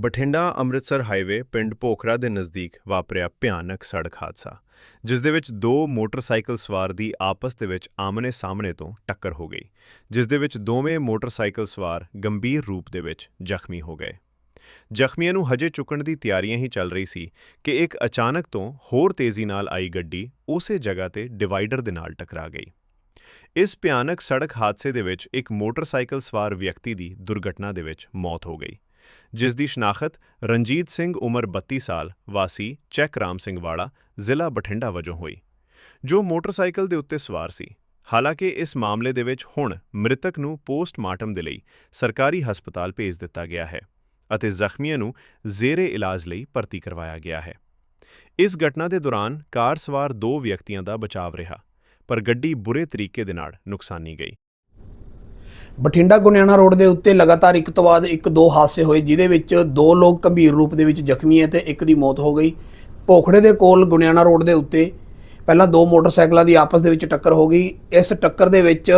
Bathinda Amritsar highway ਪਿੰਡ ਪੋਖਰਾ ਦੇ ਨਜ਼ਦੀਕ ਵਾਪਰਿਆ ਭਿਆਨਕ ਸੜਕ ਹਾਦਸਾ, ਜਿਸ ਦੇ ਵਿੱਚ ਦੋ ਮੋਟਰਸਾਈਕਲ ਸਵਾਰ ਦੀ ਆਪਸ ਦੇ ਵਿੱਚ ਆਮਨੇ ਸਾਹਮਣੇ ਤੋਂ ਟੱਕਰ ਹੋ ਗਈ, ਜਿਸ ਦੇ ਵਿੱਚ ਦੋਵੇਂ ਮੋਟਰਸਾਈਕਲ ਸਵਾਰ ਗੰਭੀਰ ਰੂਪ ਦੇ ਵਿੱਚ ਜ਼ਖਮੀ ਹੋ ਗਏ। ਜ਼ਖਮੀਆਂ ਨੂੰ ਹਜੇ ਚੁੱਕਣ ਦੀ ਤਿਆਰੀਆਂ ਹੀ ਚੱਲ ਰਹੀ ਸੀ ਕਿ ਇੱਕ ਅਚਾਨਕ ਤੋਂ ਹੋਰ ਤੇਜ਼ੀ ਨਾਲ ਆਈ ਗੱਡੀ ਉਸੇ ਜਗ੍ਹਾ ਤੇ ਡਿਵਾਈਡਰ ਦੇ ਨਾਲ ਟਕਰਾ ਗਈ। ਇਸ ਭਿਆਨਕ ਸੜਕ ਹਾਦਸੇ ਦੇ ਵਿੱਚ ਇੱਕ ਮੋਟਰਸਾਈਕਲ ਸਵਾਰ ਵਿਅਕਤੀ ਦੀ ਦੁਰਘਟਨਾ ਦੇ ਵਿੱਚ ਮੌਤ ਹੋ ਗਈ। ਜਿਸ ਦੀ ਸ਼ਨਾਖਤ ਰਣਜੀਤ ਸਿੰਘ ਉਮਰ 32 ਸਾਲ, ਵਾਸੀ ਚੈੱਕ ਰਾਮ ਸਿੰਘ ਵਾਲਾ ਜ਼ਿਲ੍ਹਾ ਬਠਿੰਡਾ ਵਜੋਂ ਹੋਈ, ਜੋ ਮੋਟਰਸਾਈਕਲ ਦੇ ਉੱਤੇ ਸਵਾਰ ਸੀ। ਹਾਲਾਂਕਿ ਇਸ ਮਾਮਲੇ ਦੇ ਵਿੱਚ ਹੁਣ ਮ੍ਰਿਤਕ ਨੂੰ ਪੋਸਟਮਾਰਟਮ ਦੇ ਲਈ ਸਰਕਾਰੀ ਹਸਪਤਾਲ ਭੇਜ ਦਿੱਤਾ ਗਿਆ ਹੈ ਅਤੇ ਜ਼ਖਮੀਆਂ ਨੂੰ ਜ਼ੇਰੇ ਇਲਾਜ ਲਈ ਭਰਤੀ ਕਰਵਾਇਆ ਗਿਆ ਹੈ। ਇਸ ਘਟਨਾ ਦੇ ਦੌਰਾਨ ਕਾਰ ਸਵਾਰ ਦੋ ਵਿਅਕਤੀਆਂ ਦਾ ਬਚਾਵ ਰਿਹਾ, ਪਰ ਗੱਡੀ ਬੁਰੇ ਤਰੀਕੇ ਦੇ ਨਾਲ ਨੁਕਸਾਨੀ ਗਈ। ਬਠਿੰਡਾ ਗੁਨਿਆਣਾ ਰੋਡ ਦੇ ਉੱਤੇ ਲਗਾਤਾਰ ਇੱਕ ਤੋਂ ਬਾਅਦ ਇੱਕ ਦੋ ਹਾਦਸੇ ਹੋਏ, ਜਿਹਦੇ ਵਿੱਚ ਦੋ ਲੋਕ ਗੰਭੀਰ ਰੂਪ ਦੇ ਵਿੱਚ ਜ਼ਖਮੀ ਹੈ ਤੇ ਇੱਕ ਦੀ ਮੌਤ ਹੋ ਗਈ। ਭੋਖੜੇ ਦੇ ਕੋਲ ਗੁਨਿਆਣਾ ਰੋਡ ਦੇ ਉੱਤੇ ਪਹਿਲਾਂ ਦੋ ਮੋਟਰਸਾਈਕਲਾਂ ਦੀ ਆਪਸ ਦੇ ਵਿੱਚ ਟੱਕਰ ਹੋ ਗਈ। ਇਸ ਟੱਕਰ ਦੇ ਵਿੱਚ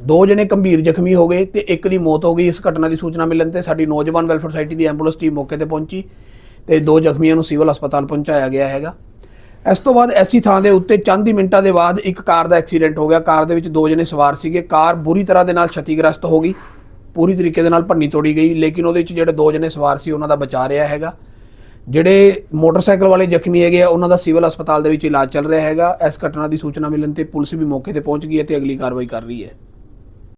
ਦੋ ਜਣੇ ਗੰਭੀਰ ਜ਼ਖਮੀ ਹੋ ਗਏ ਤੇ ਇੱਕ ਦੀ ਮੌਤ ਹੋ ਗਈ। ਇਸ ਘਟਨਾ ਦੀ ਸੂਚਨਾ ਮਿਲਣ ਤੇ ਸਾਡੀ ਨੌਜਵਾਨ ਵੈਲਫੇਅਰ ਸੁਸਾਇਟੀ ਦੀ ਐਂਬੂਲੈਂਸ ਟੀਮ ਮੌਕੇ ਤੇ ਪਹੁੰਚੀ ਤੇ ਦੋ ਜ਼ਖਮੀਆਂ ਨੂੰ ਸਿਵਲ ਹਸਪਤਾਲ ਪਹੁੰਚਾਇਆ ਗਿਆ ਹੈਗਾ। ਇਸ ਤੋਂ ਬਾਅਦ ਐਸੀ ਥਾਂ ਦੇ ਉੱਤੇ ਚੰਦ ਹੀ ਮਿੰਟਾਂ ਦੇ ਬਾਅਦ ਇੱਕ ਕਾਰ ਦਾ ਐਕਸੀਡੈਂਟ ਹੋ ਗਿਆ। ਕਾਰ ਦੇ ਵਿੱਚ ਦੋ ਜਣੇ ਸਵਾਰ ਸੀਗੇ। ਕਾਰ ਬੁਰੀ ਤਰ੍ਹਾਂ ਦੇ ਨਾਲ ਛਤੀਗ੍ਰਸਤ ਹੋ ਗਈ। ਪੂਰੀ ਤਰੀਕੇ ਦੇ ਨਾਲ ਭੰਨੀ ਤੋੜੀ ਗਈ, ਲੇਕਿਨ ਉਹਦੇ ਵਿੱਚ ਜਿਹੜੇ ਦੋ ਜਣੇ ਸਵਾਰ ਸੀ, ਉਹਨਾਂ ਦਾ ਬਚਾ ਰਿਹਾ ਹੈਗਾ। ਜਿਹੜੇ ਮੋਟਰਸਾਈਕਲ ਵਾਲੇ ਜ਼ਖਮੀ ਹੈਗੇ ਆ, ਉਹਨਾਂ ਦਾ ਸਿਵਲ ਹਸਪਤਾਲ ਦੇ ਵਿੱਚ ਇਲਾਜ ਚੱਲ ਰਿਹਾ ਹੈਗਾ। ਇਸ ਘਟਨਾ ਦੀ ਸੂਚਨਾ ਮਿਲਣ ਤੇ ਪੁਲਿਸ ਵੀ ਮੌਕੇ ਤੇ ਪਹੁੰਚ ਗਈ ਹੈ ਤੇ ਅਗਲੀ ਕਾਰਵਾਈ ਕਰ ਰਹੀ ਹੈ।